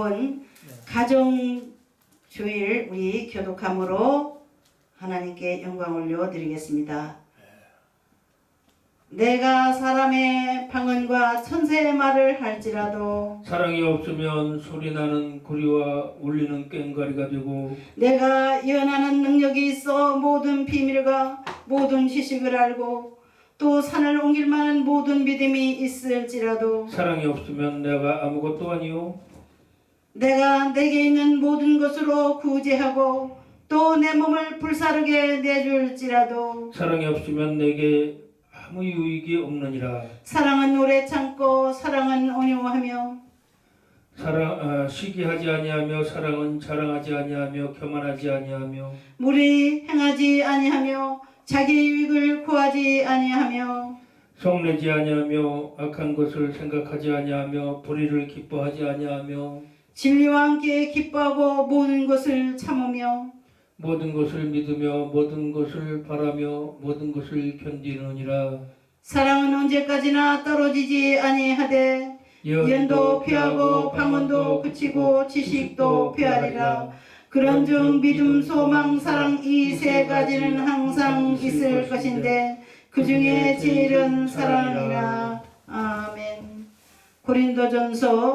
이번 가정 주일 우리 교독함으로 하나님께 영광 올려드리겠습니다. 내가 사람의 방언과 천사의 말을 할지라도 사랑이 없으면 소리나는 구리와 울리는 꽹과리가 되고 내가 예언하는 능력이 있어 모든 비밀과 모든 지식을 알고 또 산을 옮길 만한 모든 믿음이 있을지라도 사랑이 없으면 내가 아무것도 아니요 내가 내게 있는 모든 것으로 구제하고 또 내 몸을 불사르게 내줄지라도 사랑이 없으면 내게 아무 유익이 없느니라. 사랑은 오래 참고 사랑은 온유하며 사랑 아, 시기하지 아니하며 사랑은 자랑하지 아니하며 교만하지 아니하며 무리 행하지 아니하며 자기 유익을 구하지 아니하며 성내지 아니하며 악한 것을 생각하지 아니하며 불의를 기뻐하지 아니하며 진리와 함께 기뻐하고 모든 것을 참으며 모든 것을 믿으며 모든 것을 바라며 모든 것을 견디느니라. 사랑은 언제까지나 떨어지지 아니하되 연도 피하고 방언도 그치고 지식도 피하리라. 그런즉 믿음 소망 사랑 이 세 가지는 항상 있을 것인데 그 중에 제일은 사랑이라. 아멘. 고린도전서